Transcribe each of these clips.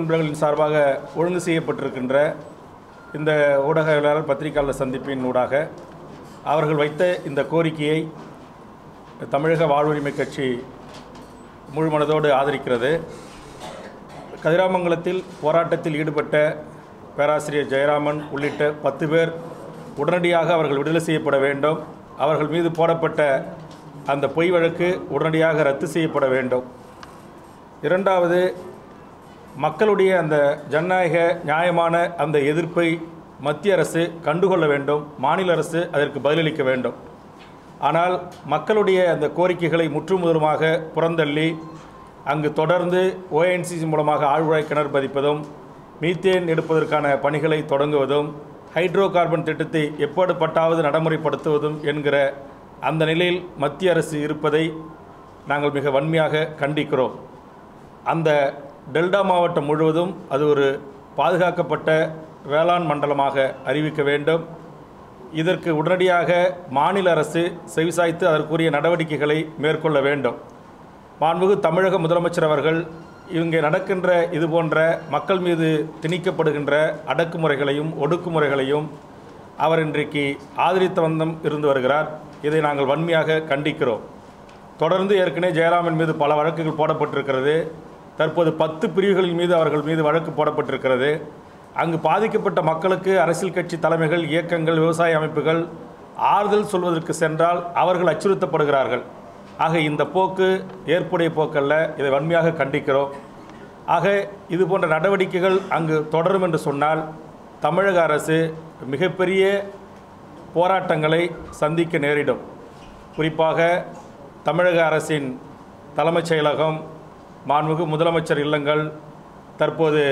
நண்பர்களின் சார்பாக ஒழுங்கு செய்யப்பட்டிருக்கின்ற இந்த ஊடகவியலாளர் பத்திரிகையாளர் சந்திப்பின் ஊடாக அவர்கள் வைத்த இந்த கோரிக்கையை தமிழக வாழ்வுரிமை கட்சி முழு மனதோடு ஆதரிக்கிறது. கதிராமங்கலத்தில் போராட்டத்தில் ஈடுபட்ட பேராசிரியர் ஜெயராமன் உள்ளிட்ட பத்து பேர் உடனடியாக அவர்கள் விடுதலை செய்யப்பட வேண்டும். அவர்கள் மீது போடப்பட்ட அந்த பொய் வழக்கு உடனடியாக ரத்து செய்யப்பட வேண்டும். இரண்டாவது மக்களுடைய அந்த ஜனநாயக நியாயமான அந்த எதிர்ப்பை மத்திய அரசு கண்டுகொள்ள வேண்டும். மாநில அரசு அதற்கு பதிலளிக்க வேண்டும். ஆனால் மக்களுடைய அந்த கோரிக்கைகளை முற்றுமுதலுமாக புறந்தள்ளி அங்கு தொடர்ந்து ஓஎன்சிசி மூலமாக ஆழ்வாய் கிணறு பதிப்பதும் மீத்தேன் எடுப்பதற்கான பணிகளை தொடங்குவதும் ஹைட்ரோ கார்பன் திட்டத்தை எப்படிப்பட்டாவது நடைமுறைப்படுத்துவதும் என்கிற அந்த நிலையில் மத்திய அரசு இருப்பதை நாங்கள் மிக வன்மையாக கண்டிக்கிறோம். அந்த டெல்டா மாவட்டம் முழுவதும் அது ஒரு பாதுகாக்கப்பட்ட வேளாண் மண்டலமாக அறிவிக்க வேண்டும். இதற்கு உடனடியாக மாநில அரசு செவிசாய்த்து அதற்குரிய நடவடிக்கைகளை மேற்கொள்ள வேண்டும். மாண்புகு தமிழக முதலமைச்சர் அவர்கள் இங்கே நடக்கின்ற இது போன்ற மக்கள் மீது திணிக்கப்படுகின்ற அடக்குமுறைகளையும் ஒடுக்குமுறைகளையும் அவர் இன்றைக்கு ஆதரித்த வந்தம் இருந்து வருகிறார். இதை நாங்கள் வன்மையாக கண்டிக்கிறோம். தொடர்ந்து ஏற்கனவே ஜெயராமன் மீது பல வழக்குகள் போடப்பட்டிருக்கிறது. தற்போது பத்து பிரிவுகளின் மீது அவர்கள் மீது வழக்கு போடப்பட்டிருக்கிறது. அங்கு பாதிக்கப்பட்ட மக்களுக்கு அரசியல் கட்சி தலைமைகள் இயக்கங்கள் விவசாய அமைப்புகள் ஆறுதல் சொல்வதற்கு சென்றால் அவர்கள் அச்சுறுத்தப்படுகிறார்கள். ஆக இந்த போக்கு ஏற்புடைய போக்கல்ல. இதை வன்மையாக கண்டிக்கிறோம். ஆக இது போன்ற நடவடிக்கைகள் அங்கு தொடரும் என்று சொன்னால் தமிழக அரசு மிகப்பெரிய போராட்டங்களை சந்திக்க நேரிடும். குறிப்பாக தமிழக அரசின் தலைமைச் செயலகம் மாண்புமிகு முதலமைச்சர் இல்லங்கள் தற்போது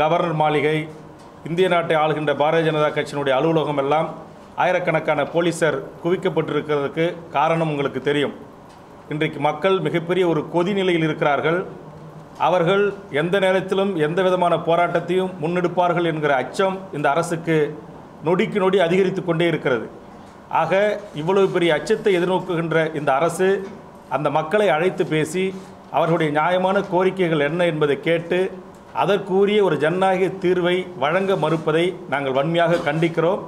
கவர்னர் மாளிகை இந்திய நாட்டை ஆளுகின்ற பாரதிய ஜனதா கட்சியினுடைய அலுவலகம் எல்லாம் ஆயிரக்கணக்கான போலீசார் குவிக்கப்பட்டிருக்கிறதுக்கு காரணம் உங்களுக்கு தெரியும். இன்றைக்கு மக்கள் மிகப்பெரிய ஒரு கொதிநிலையில் இருக்கிறார்கள். அவர்கள் எந்த நேரத்திலும் எந்த விதமான போராட்டத்தையும் முன்னெடுப்பார்கள் என்கிற அச்சம் இந்த அரசுக்கு நொடிக்கு நொடி அதிகரித்து கொண்டே இருக்கிறது. ஆக இவ்வளவு பெரிய அச்சத்தை எதிர்நோக்குகின்ற இந்த அரசு அந்த மக்களை அழைத்து பேசி அவர்களுடைய நியாயமான கோரிக்கைகள் என்ன என்பதை கேட்டு அதற்குரிய ஒரு ஜனநாயக தீர்வை வழங்க மறுப்பதை நாங்கள் வன்மையாக கண்டிக்கிறோம்.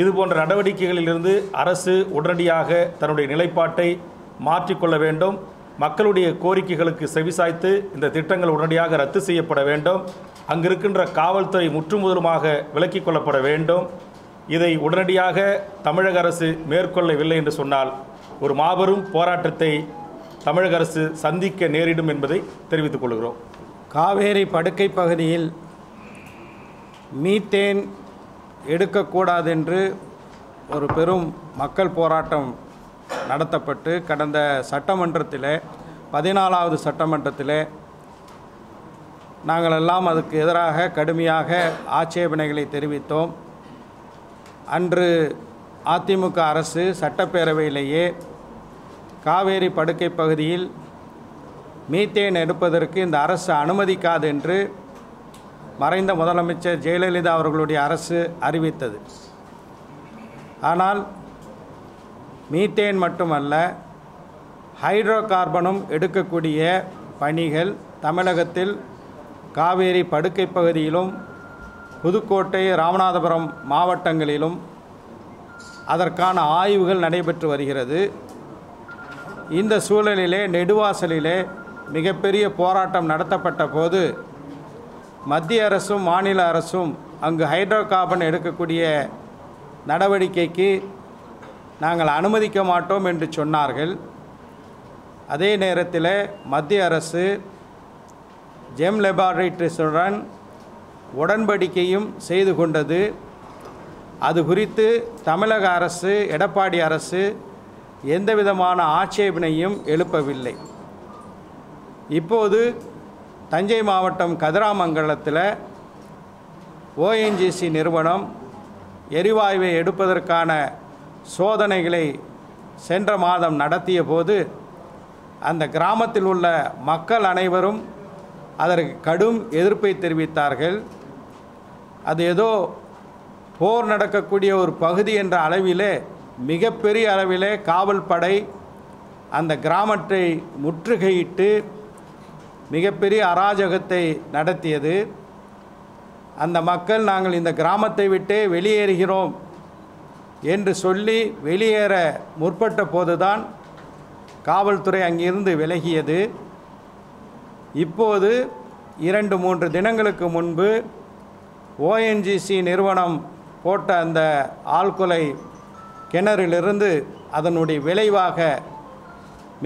இது போன்ற நடவடிக்கைகளிலிருந்து அரசு உடனடியாக தன்னுடைய நிலைப்பாட்டை மாற்றிக்கொள்ள வேண்டும். மக்களுடைய கோரிக்கைகளுக்கு செவிசாய்த்து இந்த திட்டங்கள் உடனடியாக ரத்து செய்யப்பட வேண்டும். அங்கு இருக்கின்ற காவல்துறை முற்றுமுதலுமாக விலக்கிக் கொள்ளப்பட வேண்டும். இதை உடனடியாக தமிழக அரசு மேற்கொள்ளவில்லை என்று சொன்னால் ஒரு மாபெரும் போராட்டத்தை தமிழக அரசு சந்திக்க நேரிடும் என்பதை தெரிவித்துக் கொள்கிறோம். காவேரி படுக்கை பகுதியில் மீத்தேன் எடுக்கக்கூடாதென்று ஒரு பெரும் மக்கள் போராட்டம் நடத்தப்பட்டு கடந்த சட்டமன்றத்தில் பதினாலாவது சட்டமன்றத்தில் நாங்கள் எல்லாம் அதுக்கு எதிராக கடுமையாக ஆட்சேபனைகளை தெரிவித்தோம். அன்று அதிமுக அரசு சட்டப்பேரவையிலேயே காவேரி படுக்கை பகுதியில் மீத்தேன் எடுப்பதற்கு இந்த அரசு அனுமதிக்காது என்று மறைந்த முதலமைச்சர் ஜெயலலிதா அவர்களுடைய அரசு அறிவித்தது. ஆனால் மீத்தேன் மட்டுமல்ல ஹைட்ரோ கார்பனும் எடுக்கக்கூடிய பணிகள் தமிழகத்தில் காவேரி படுக்கை பகுதியிலும் புதுக்கோட்டை ராமநாதபுரம் மாவட்டங்களிலும் அதற்கான ஆய்வுகள் நடைபெற்று வருகிறது. இந்த சூழலிலே நெடுவாசலிலே மிகப்பெரிய போராட்டம் நடத்தப்பட்ட போது மத்திய அரசும் மாநில அரசும் அங்கு ஹைட்ரோ கார்பன் எடுக்கக்கூடிய நடவடிக்கைக்கு நாங்கள் அனுமதிக்க மாட்டோம் என்று சொன்னார்கள். அதே நேரத்தில் மத்திய அரசு ஜெம் லெபார்டரிஸுடன் உடன்படிக்கையும் செய்து கொண்டது. அது குறித்து தமிழக அரசு எடப்பாடி அரசு எந்த விதமான ஆட்சேபனையும் எழுப்பவில்லை. இப்போது தஞ்சை மாவட்டம் கதிராமங்கலத்தில் ஓஎன்ஜிசி நிறுவனம் எரிவாயுவை எடுப்பதற்கான சோதனைகளை சென்ற மாதம் நடத்திய போது அந்த கிராமத்தில் உள்ள மக்கள் அனைவரும் அதற்கு கடும் எதிர்ப்பை தெரிவித்தார்கள். அது ஏதோ போர் நடக்கக்கூடிய ஒரு பகுதி என்ற அளவிலே மிகப்பெரிய அளவிலே காவல் படை அந்த கிராமத்தை முற்றுகையிட்டு மிகப்பெரிய அராஜகத்தை நடத்தியது. அந்த மக்கள் நாங்கள் இந்த கிராமத்தை விட்டே வெளியேறுகிறோம் என்று சொல்லி வெளியேற முற்பட்ட போதுதான் காவல்துறை அங்கிருந்து விலகியது. இப்போது இரண்டு மூன்று தினங்களுக்கு முன்பு ஓஎன்ஜிசி நிறுவனம் போட்ட அந்த ஆழ்கொலை கிணறிலிருந்து அதனுடைய விளைவாக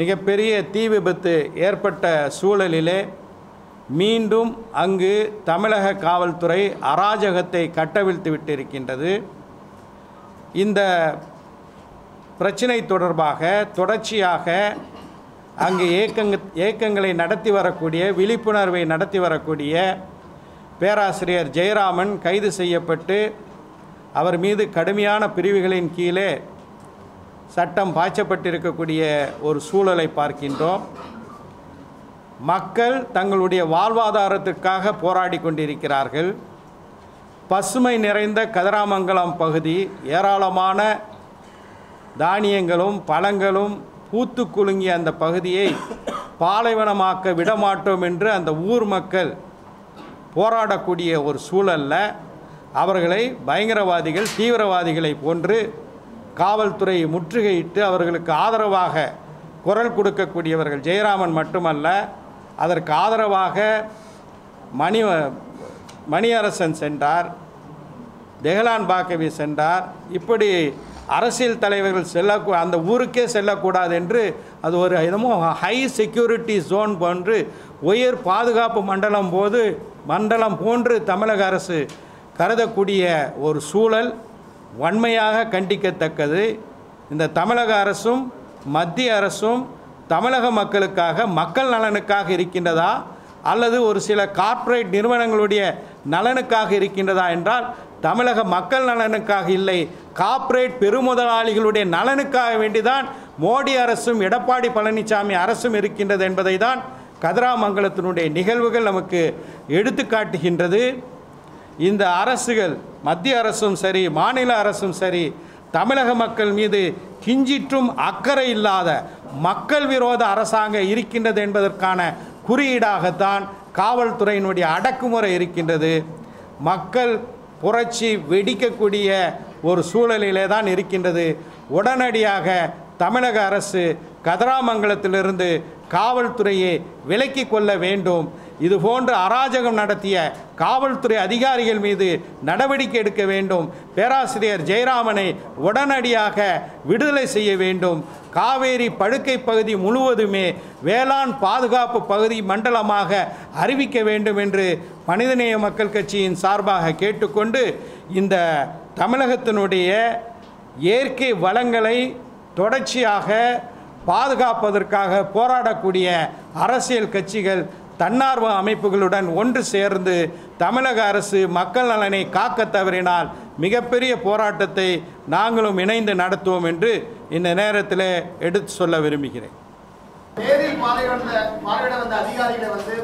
மிகப்பெரிய தீ விபத்து ஏற்பட்ட சூழலிலே மீண்டும் அங்கு தமிழக காவல்துறை அராஜகத்தை கட்டவிழ்த்து விட்டிருக்கின்றது. இந்த பிரச்சினை தொடர்பாக தொடர்ச்சியாக அங்கு இயக்கங்க இயக்கங்களை நடத்தி வரக்கூடிய விழிப்புணர்வை நடத்தி வரக்கூடிய பேராசிரியர் ஜெயராமன் கைது செய்யப்பட்டு அவர் மீது கடுமையான பிரிவுகளின் கீழே சட்டம் பாய்ச்சப்பட்டிருக்கக்கூடிய ஒரு சூழலை பார்க்கின்றோம். மக்கள் தங்களுடைய வாழ்வாதாரத்திற்காக போராடி கொண்டிருக்கிறார்கள். பசுமை நிறைந்த கதிராமங்கலம் பகுதி ஏராளமான தானியங்களும் பழங்களும் பூத்து குலுங்கிய அந்த பகுதியை பாலைவனமாக்க விடமாட்டோம் என்று அந்த ஊர் மக்கள் போராடக்கூடிய ஒரு சூழல்ல அவர்களை பயங்கரவாதிகள் தீவிரவாதிகளை போன்று காவல்துறை முற்றுகையிட்டு அவர்களுக்கு ஆதரவாக குரல் கொடுக்கக்கூடியவர்கள் ஜெயராமன் மட்டுமல்ல அதற்கு ஆதரவாக மணி மணியரசன் சென்றார் தெஹலான் பாக்கவி சென்றார். இப்படி அரசியல் தலைவர்கள் செல்ல அந்த ஊருக்கே செல்லக்கூடாது என்று அது ஒரு என்னமோ ஹை செக்யூரிட்டி ஜோன் போன்று உயர் பாதுகாப்பு மண்டலம் போது மண்டலம் போன்று தமிழக அரசு கருதக்கூடிய ஒரு சூழல் வன்மையாக கண்டிக்கத்தக்கது. இந்த தமிழக அரசும் மத்திய அரசும் தமிழக மக்களுக்காக மக்கள் நலனுக்காக இருக்கின்றதா? அல்லது ஒரு சில கார்ப்பரேட் நிறுவனங்களுடைய நலனுக்காக இருக்கின்றதா என்றால் தமிழக மக்கள் நலனுக்காக இல்லை. கார்ப்பரேட் பெருமுதலாளிகளுடைய நலனுக்காக வேண்டிதான் மோடி அரசும் எடப்பாடி பழனிசாமி அரசும் இருக்கின்றது என்பதை தான் கதிராமங்கலத்தினுடைய நிகழ்வுகள் நமக்கு எடுத்துக்காட்டுகின்றது. இந்த அரசுகள் மத்திய அரசும் சரி மாநில அரசும் சரி தமிழக மக்கள் மீது கிஞ்சிற்றும் அக்கறை இல்லாத மக்கள் விரோத அரசாங்கம் இருக்கின்றது என்பதற்கான குறியீடாகத்தான் காவல்துறையினுடைய அடக்குமுறை இருக்கின்றது. மக்கள் புரட்சி வெடிக்கக்கூடிய ஒரு சூழலிலே தான் இருக்கின்றது. உடனடியாக தமிழக அரசு கதராமங்கலத்திலிருந்து காவல்துறையை விலக்கி கொள்ள வேண்டும். இது போன்ற அராஜகம் நடத்திய காவல்துறை அதிகாரிகள் மீது நடவடிக்கை எடுக்க வேண்டும். பேராசிரியர் ஜெயராமனை உடனடியாக விடுதலை செய்ய வேண்டும். காவேரி படுக்கை பகுதி முழுவதுமே வேளாண் பாதுகாப்பு பகுதி மண்டலமாக அறிவிக்க வேண்டும் என்று மனிதநேய மக்கள் கட்சியின் சார்பாக கேட்டுக்கொண்டு இந்த தமிழகத்தினுடைய இயற்கை வளங்களை தொடர்ச்சியாக பாதுகாப்பதற்காக போராடக்கூடிய அரசியல் கட்சிகள் தன்னார்வ அமைப்புகளுடன் ஒன்று சேர்ந்து தமிழக அரசு மக்கள் நலனை காக்க தவறினால் மிகப்பெரிய போராட்டத்தை நாங்களும் இணைந்து நடத்துவோம் என்று இந்த நேரத்தில் எடுத்து சொல்ல விரும்புகிறேன். நேரில் பார்வையிட பார்வையிட வந்த அதிகாரிகளை வந்து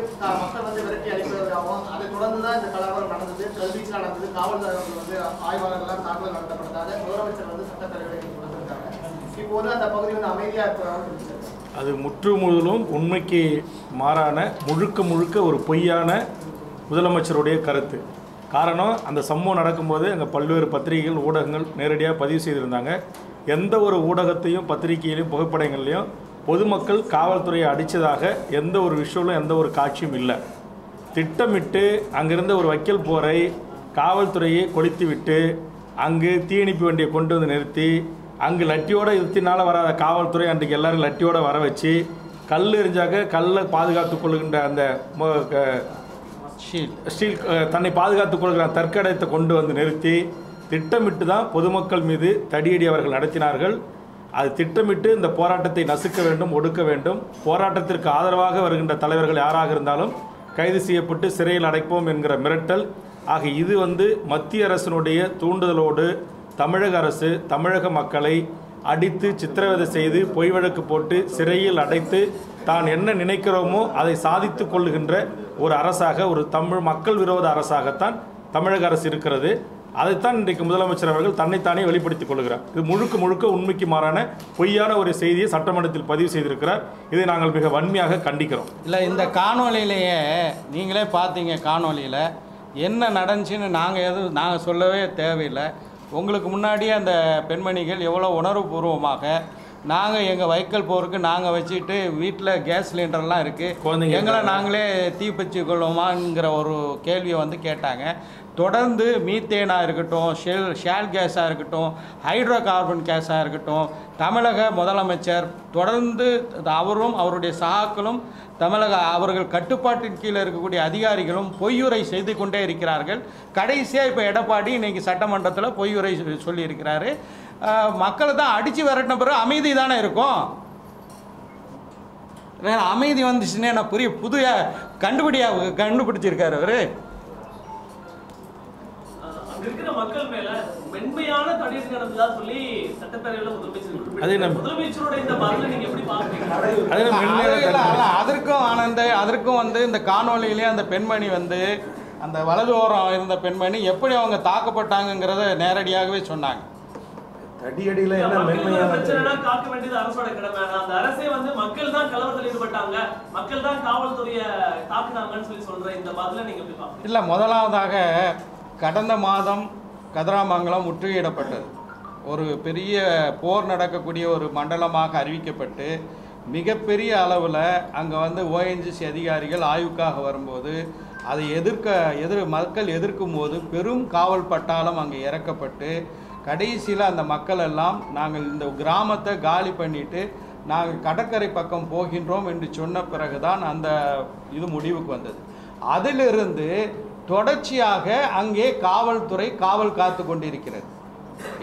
மக்கள் வந்து விரட்டி அளிப்பதாகவும் அதை தொடர்ந்து தான் இந்த கலவரம் நடந்தது. கல்வீச்சு நடந்தது. காவல்துறை வந்து ஆய்வாளர்கள்லாம் தாக்குதல் நடத்தப்பட்டதாக முதலமைச்சர் வந்து சட்டத்தலைவர்கள் இப்போது அந்த பகுதி வந்து அமைதியா இருக்கிறாங்க அது முற்று முழுதும் உண்மைக்கு மாறான முழுக்க முழுக்க ஒரு பொய்யான முதலமைச்சருடைய கருத்து. காரணம் அந்த சம்பவம் நடக்கும்போது அங்கே பல்வேறு பத்திரிகைகள் ஊடகங்கள் நேரடியாக பதிவு செய்திருந்தாங்க. எந்த ஒரு ஊடகத்தையும் பத்திரிகையிலையும் புகைப்படங்கள்லையும் பொதுமக்கள் காவல்துறையை அடித்ததாக எந்த ஒரு விஷயமும் எந்த ஒரு காட்சியும் இல்லை. திட்டமிட்டு அங்கிருந்த ஒரு வக்கீல் போரை காவல்துறையை கொளுத்தி விட்டு அங்கு தீயணைப்பு வண்டியை கொண்டு வந்து நிறுத்தி அங்கு லட்டியோட இருத்தினால வராத காவல்துறை அன்றைக்கு எல்லாரும் லட்டியோட வர வச்சு கல் எரிஞ்சாக்க கல்லை பாதுகாத்துக் கொள்கின்ற அந்த ஸ்டீல் அஹ், தன்னை பாதுகாத்துக் கொள்கிற தற்கடத்தை கொண்டு வந்து நிறுத்தி திட்டமிட்டு தான் பொதுமக்கள் மீது தடியடி அவர்கள் நடத்தினார்கள். அது திட்டமிட்டு இந்த போராட்டத்தை நசுக்க வேண்டும் ஒடுக்க வேண்டும். போராட்டத்திற்கு ஆதரவாக வருகின்ற தலைவர்கள் யாராக இருந்தாலும் கைது செய்யப்பட்டு சிறையில் அடைப்போம் என்கிற மிரட்டல். ஆக இது வந்து மத்திய அரசினுடைய தூண்டுதலோடு தமிழக அரசு தமிழக மக்களை அடித்து சித்திரவதை செய்து பொய் வழக்கு போட்டு சிறையில் அடைத்து தான் என்ன நினைக்கிறோமோ அதை சாதித்து கொள்ளுகின்ற ஒரு அரசாக ஒரு தமிழ் மக்கள் விரோத அரசாகத்தான் தமிழக அரசு இருக்கிறது. அதைத்தான் இன்றைக்கு முதலமைச்சர் அவர்கள் தன்னைத்தானே வெளிப்படுத்திக் கொள்கிறார். இது முழுக்க முழுக்க உண்மைக்கு மாறான பொய்யான ஒரு செய்தியை சட்டமன்றத்தில் பதிவு செய்திருக்கிறார். இதை நாங்கள் மிக வன்மையாக கண்டிக்கிறோம். இல்லை இந்த காணொளியிலேயே நீங்களே பார்த்தீங்க காணொளியில் என்ன நடந்துச்சுன்னு நாங்கள் எதுவும் நாங்கள் சொல்லவே தேவையில்லை. உங்களுக்கு முன்னாடி அந்த பெண்மணிகள் எவ்வளோ உணர்வுபூர்வமாக நாங்கள் எங்கள் வைக்கல் போருக்கு நாங்கள் வச்சுட்டு வீட்டில் கேஸ் சிலிண்டர்லாம் இருக்குது எங்களை நாங்களே தீப்பற்றி கொள்வோமாங்கிற ஒரு கேள்வியை வந்து கேட்டாங்க. தொடர்ந்து மீத்தேனாக இருக்கட்டும் ஷெல் ஷேல் கேஸாக இருக்கட்டும் ஹைட்ரோ கார்பன் கேஸாக இருக்கட்டும் தமிழக முதலமைச்சர் தொடர்ந்து அவரும் அவருடைய சகாக்களும் தமிழக அவர்கள் கட்டுப்பாட்டின் கீழே இருக்கக்கூடிய அதிகாரிகளும் பொய்யுரை செய்து கொண்டே இருக்கிறார்கள். கடைசியாக இப்போ எடப்பாடி இன்னைக்கு சட்டமன்றத்தில் பொய்யுரை சொல்லி- சொல்லியிருக்கிறாரு. மக்களை தான் அடித்து விரட்டின பிறகு அமைதி தானே இருக்கும்? வேற அமைதி வந்துச்சுன்னே நான் புரிய புதிய கண்டுபிடியா கண்டுபிடிச்சிருக்காரு அவரு. அதற்கும் ஆனந்த அதற்கும் வந்து இந்த காணொளியிலே அந்த பெண்மணி வந்து அந்த வலது ஓரம் இருந்த பெண்மணி எப்படி அவங்க தாக்கப்பட்டாங்கங்கிறத நேரடியாகவே சொன்னாங்க. தடியடியில என்ன மென்மையான பிரச்சனைனா காக்க வேண்டியது அரசோட கடமை. அந்த அரசே வந்து மக்கள் தான் கலவரத்தில் ஈடுபட்டாங்க. மக்கள் தான் காவல்துறைய தாக்குனாங்கன்னு சொல்லி சொல்ற இந்த பதில நீங்க எப்படி பாக்குறீங்க இல்லை முதலாவதாக கடந்த மாதம் கதிராமங்கலம் முற்றுகையிடப்பட்டது. ஒரு பெரிய போர் நடக்கக்கூடிய ஒரு மண்டலமாக அறிவிக்கப்பட்டு மிகப்பெரிய அளவில் அங்கே வந்து ஓஎன்ஜிசி அதிகாரிகள் ஆய்வுக்காக வரும்போது அதை எதிர்க்க எதிர் மக்கள் எதிர்க்கும் போது பெரும் காவல் பட்டாளம் அங்கே இறக்கப்பட்டு கடைசியில் அந்த மக்கள் எல்லாம் நாங்கள் இந்த கிராமத்தை காலி பண்ணிட்டு நாங்கள் கடற்கரை பக்கம் போகின்றோம் என்று சொன்ன பிறகு தான் அந்த இது முடிவுக்கு வந்தது. அதிலிருந்து தொடர்ச்சியாக அங்கே காவல்துறை காவல் காத்து கொண்டிருக்கிறது.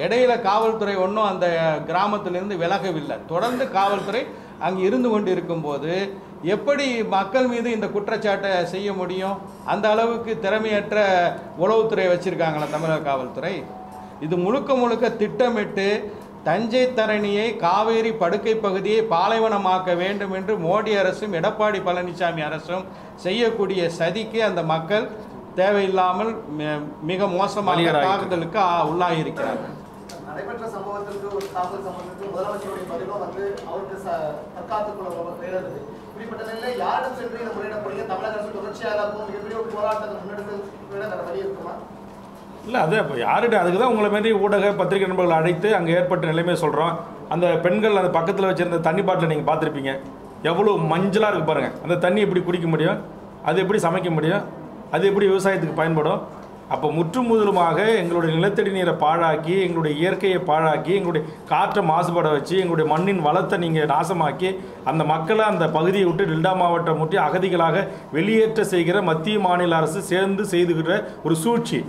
இடையில காவல்துறை ஒன்றும் அந்த கிராமத்திலிருந்து விலகவில்லை. தொடர்ந்து காவல்துறை அங்கே இருந்து கொண்டு இருக்கும்போது எப்படி மக்கள் மீது இந்த குற்றச்சாட்டை செய்ய முடியும்? அந்த அளவுக்கு திறமையற்ற உளவுத்துறை வச்சிருக்காங்களா தமிழக காவல்துறை. இது முழுக்க முழுக்க திட்டமிட்டு தஞ்சை தரணியை காவேரி படுக்கை பகுதியை பாலைவனமாக்க வேண்டும் என்று மோடி அரசும் எடப்பாடி பழனிசாமி அரசும் செய்யக்கூடிய சதிக்கு அந்த மக்கள் தேவையில்லாமல் மிக மோசமான பலிகடாயிற்று. தாக்குதலுக்கு உள்ளாகியிருக்கிறார்கள் நடைபெற்ற சம்பவத்திற்கு ஒரு தாக்குதல் சம்பவத்திற்கு முதலமைச்சருடைய பதிலும் வந்து அவருக்கு தற்காத்துக் கொள்ள முயலுது இப்படிப்பட்ட நிலையில யாரிடம் சென்று இந்த முறையிட போறீங்க தமிழக அரசு தொடர்ச்சியாக மிகப்பெரிய ஒரு போராட்டத்தை முன்னெடுத்து வழி இருக்குமா இல்லை அது இப்போ யார்கிட்ட அதுக்கு தான் உங்களை மாரி ஊடக பத்திரிகை நண்பர்கள் அழைத்து அங்கே ஏற்பட்ட நிலைமையை சொல்கிறோம் அந்த பெண்கள் அந்த பக்கத்தில் வச்சுருந்த தண்ணி பாட்டில் நீங்கள் பார்த்துருப்பீங்க. எவ்வளோ மஞ்சளாக இருக்கு பாருங்கள் அந்த தண்ணி எப்படி குடிக்க முடியும்? அது எப்படி சமைக்க முடியும்? அது எப்படி விவசாயத்துக்கு பயன்படும்? அப்போ முற்றுமுதலுமாக எங்களுடைய நிலத்தடி நீரை பாழாக்கி எங்களுடைய இயற்கையை பாழாக்கி எங்களுடைய காற்றை மாசுபட வச்சு எங்களுடைய மண்ணின் வளத்தை நீங்கள் நாசமாக்கி அந்த மக்களை அந்த பகுதியை விட்டு டெல்டா மாவட்டம் முட்டி அகதிகளாக வெளியேற்ற செய்கிற மத்திய மாநில அரசு சேர்ந்து செய்துகிற ஒரு சூழ்ச்சி.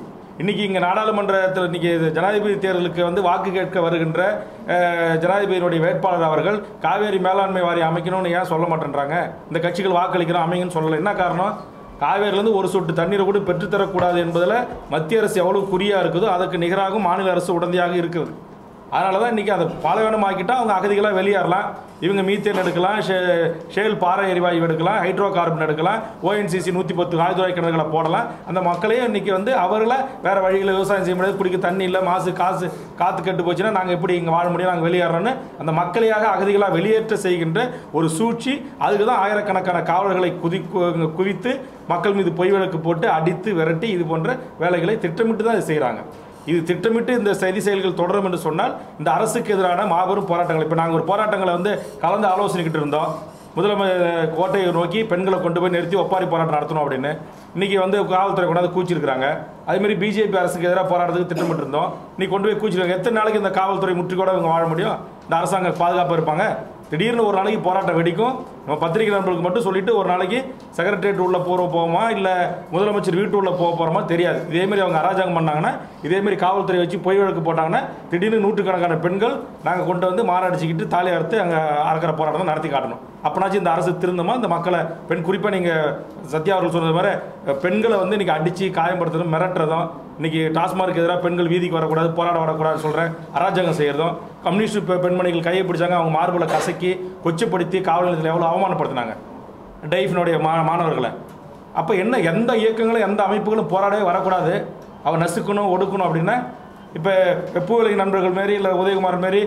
இன்னைக்கு இங்கே நாடாளுமன்றத்தில் இன்னைக்கு ஜனாதிபதி தேர்தலுக்கு வந்து வாக்கு கேட்க வருகின்ற ஜனாதிபதியினுடைய வேட்பாளர் அவர்கள் காவேரி மேலாண்மை வாரியம் அமைக்கணும்னு ஏன் சொல்ல மாட்டேன்றாங்க? இந்த கட்சிகள் வாக்களிக்கிறோம் அமைங்கன்னு சொல்லலை. என்ன காரணம்? காவேரிலேருந்து ஒரு சொட்டு தண்ணீரை கூட பெற்றுத்தரக்கூடாது என்பதில் மத்திய அரசு எவ்வளவு குறியாக இருக்குதோ அதற்கு நிகராகவும் மாநில அரசு உடந்தையாக இருக்குது. அதனால தான் இன்றைக்கி அதை பலவீனமாக்கிட்டால் அவங்க அகதிகளாக வெளியேறலாம். இவங்க மீத்தேன் எடுக்கலாம் ஷே ஷேல் பாறை எரிவாயு எடுக்கலாம் ஹைட்ரோ கார்பன் எடுக்கலாம் ஓஎன்சிசி நூற்றி பத்து ஆழ்துறை கிணறுகளை போடலாம். அந்த மக்களையும் இன்றைக்கி வந்து அவர்களை வேறு வழியில் விவசாயம் செய்ய முடியாது. குடிக்க தண்ணி இல்லை மாசு காசு காற்று கெட்டு போச்சுன்னா நாங்கள் எப்படி இங்கே வாழ முடியும் நாங்கள் வெளியேறோன்னு அந்த மக்களையாக அகதிகளாக வெளியேற்ற செய்கின்ற ஒரு சூழ்ச்சி. அதுக்கு தான் ஆயிரக்கணக்கான காவலர்களை குதி கு- குவித்து மக்கள் மீது பொய் விளக்கு போட்டு அடித்து விரட்டி இது போன்ற வேலைகளை திட்டமிட்டு தான் இது செய்கிறாங்க இது திட்டமிட்டு இந்த செய்தி செயல்கள் தொடரும் என்று சொன்னால் இந்த அரசுக்கு எதிரான மாபெரும் போராட்டங்கள். இப்போ நாங்கள் ஒரு போராட்டங்களை வந்து கலந்து ஆலோசனைக்கிட்டு இருந்தோம். முதலமை கோட்டையை நோக்கி பெண்களை கொண்டு போய் நிறுத்தி ஒப்பாரி போராட்டம் நடத்தணும் அப்படின்னு. இன்றைக்கி வந்து காவல்துறை கொண்டாந்து கூச்சிருக்கிறாங்க. அதுமாரி பிஜேபி அரசுக்கு எதிராக போராட்டத்துக்கு திட்டமிட்டு இருந்தோம். நீ கொண்டு போய் கூச்சிருக்காங்க. எத்தனை நாளைக்கு இந்த காவல்துறை முற்றுகோட இவங்க வாழ முடியும்? இந்த அரசாங்கம் பாதுகாப்பாக இருப்பாங்க. திடீர்னு ஒரு நாளைக்கு போராட்டம் வெடிக்கும். நம்ம பத்திரிகை நண்பர்களுக்கு மட்டும் சொல்லிட்டு ஒரு நாளைக்கு செக்ரட்டரியேட் உள்ள போகிற போவோமா? இல்லை முதலமைச்சர் வீட்டு உள்ள போக போகிறோமா தெரியாது. இதேமாரி அவங்க அராஜகம் பண்ணாங்கன்னா இதேமாரி காவல்துறை வச்சு பொய் வழக்கு போட்டாங்கன்னா திடீர்னு நூற்றுக்கணக்கான பெண்கள் நாங்கள் கொண்டு வந்து மாரடிச்சுக்கிட்டு தாலி அறுத்து அங்கே அறக்கிற போராட்டம் நடத்தி காட்டணும். அப்போனாச்சும் இந்த அரசு திருந்தமா? இந்த மக்களை பெண் குறிப்பாக நீங்கள் சத்யா அவர்கள் சொன்னது மாதிரி பெண்களை வந்து இன்றைக்கி அடித்து காயப்படுத்துறதும் மிரட்டுறதும் இன்றைக்கி டாஸ்மார்க் எதிராக பெண்கள் வீதிக்கு வரக்கூடாது போராட வரக்கூடாதுன்னு சொல்கிறேன் அராஜகம் செய்கிறதும் கம்யூனிஸ்ட் பெண்மணிகள் கையை பிடிச்சாங்க அவங்க மார்பில் கசக்கி கொச்சப்படுத்தி காவல் நிலையத்தில் எவ்வளோ அவமானப்படுத்தினாங்க. டைஃபினுடைய மா மாணவர்களை. அப்போ என்ன எந்த இயக்கங்களும் எந்த அமைப்புகளும் போராடவே வரக்கூடாது. அவன் நசுக்கணும் ஒடுக்கணும் அப்படின்னா இப்போ பூவிலை நண்பர்கள் மாரி இல்லை உதயகுமார் மாரி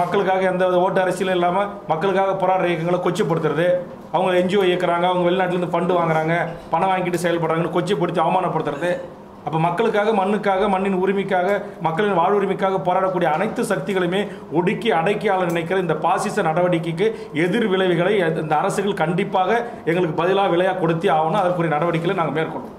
மக்களுக்காக எந்த வித ஓட்டு அரசியலும் இல்லாமல் மக்களுக்காக போராடுற இயக்கங்களை கொச்சப்படுத்துறது. அவங்க என்ஜிஓ இயக்குறாங்க அவங்க வெளிநாட்டிலேருந்து ஃபண்டு வாங்குறாங்க பணம் வாங்கிட்டு செயல்படுறாங்கன்னு கொச்சப்படுத்தி அவமானப்படுத்துறது. அப்போ மக்களுக்காக மண்ணுக்காக மண்ணின் உரிமைக்காக மக்களின் வாழ்வுரிமைக்காக போராடக்கூடிய அனைத்து சக்திகளையுமே ஒடுக்கி அடக்கி ஆள நினைக்கிற இந்த பாசிச நடவடிக்கைக்கு எதிர் விளைவுகளை இந்த அரசுகள் கண்டிப்பாக எங்களுக்கு பதிலாக விலையாக கொடுத்தே ஆகணும். அதற்குரிய நடவடிக்கைகளை நாங்கள் மேற்கொள்ளும்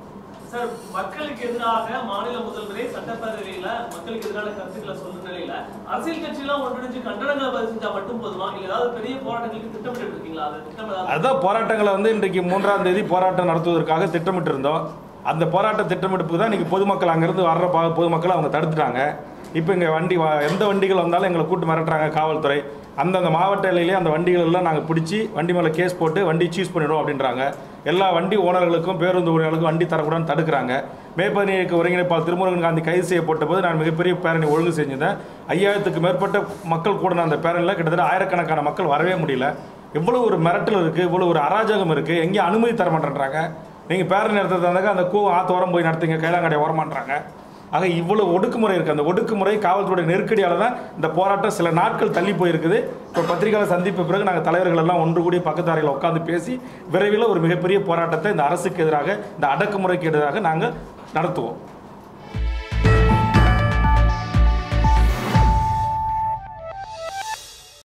சார் மக்களுக்கு எதிராக மாநில முதல்வரே சட்டப்பேரவையில மக்களுக்கு எதிரான கருத்துக்களை சொல்ற நிலையில அரசியல் கட்சியெல்லாம் ஒன்றிணைஞ்சு கண்டனங்களை பதிவு செஞ்சா மட்டும் போதுமா? இல்ல ஏதாவது பெரிய போராட்டங்களுக்கு திட்டமிட்டு இருக்கீங்களா அது திட்டம் ஏதாவது அதுதான் போராட்டங்களை வந்து இன்றைக்கு மூன்றாம் தேதி போராட்டம் நடத்துவதற்காக திட்டமிட்டு இருந்தோம் அந்த போராட்ட திட்டமிடுப்புக்கு தான் இன்றைக்கி பொதுமக்கள் அங்கேருந்து வர்ற பா- பொதுமக்களை அவங்க தடுத்துட்டாங்க. இப்போ இங்கே வண்டி வ- எந்த வண்டிகள் வந்தாலும் எங்களை கூட்டு மிரட்டுறாங்க காவல்துறை. அந்தந்த மாவட்ட எல்லையிலே அந்த வண்டிகள் எல்லாம் நாங்கள் பிடிச்சி வண்டி மேலே கேஸ் போட்டு வண்டி சீஸ் பண்ணிடுவோம் அப்படின்றாங்க. எல்லா வண்டி ஓனர்களுக்கும் பேருந்து உரிமையாளருக்கும் வண்டி தரக்கூடாதுன்னு தடுக்கிறாங்க. மேற்பணி இயக்க ஒருங்கிணைப்பாளர் திருமுருகன் காந்தி கைது செய்யப்பட்ட போது நான் மிகப்பெரிய பேரணி ஒழுங்கு செஞ்சிருந்தேன். ஐயாயிரத்துக்கு மேற்பட்ட மக்கள் கூட அந்த பேரணியில் கிட்டத்தட்ட ஆயிரக்கணக்கான மக்கள் வரவே முடியல. இவ்வளோ ஒரு மிரட்டல் இருக்குது இவ்வளோ ஒரு அராஜகம் இருக்குது எங்கேயும் அனுமதி தர மாட்டேன்றாங்க. நீங்கள் பேரணி நடத்துறதுனாக்க அந்த கூ ஆத்து ஓரம் போய் நடத்துங்க கைலாங்கடையை ஓரமான்றாங்க. ஆக இவ்வளோ ஒடுக்குமுறை இருக்குது அந்த ஒடுக்குமுறை காவல்துறை நெருக்கடியால் தான் இந்த போராட்டம் சில நாட்கள் தள்ளி போயிருக்குது. இப்போ பத்திரிகையாளர் சந்திப்பு பிறகு நாங்கள் தலைவர்கள் எல்லாம் ஒன்று கூடி பக்கத்து அறையில் உட்காந்து பேசி விரைவில் ஒரு மிகப்பெரிய போராட்டத்தை இந்த அரசுக்கு எதிராக இந்த அடக்குமுறைக்கு எதிராக நாங்கள் நடத்துவோம்.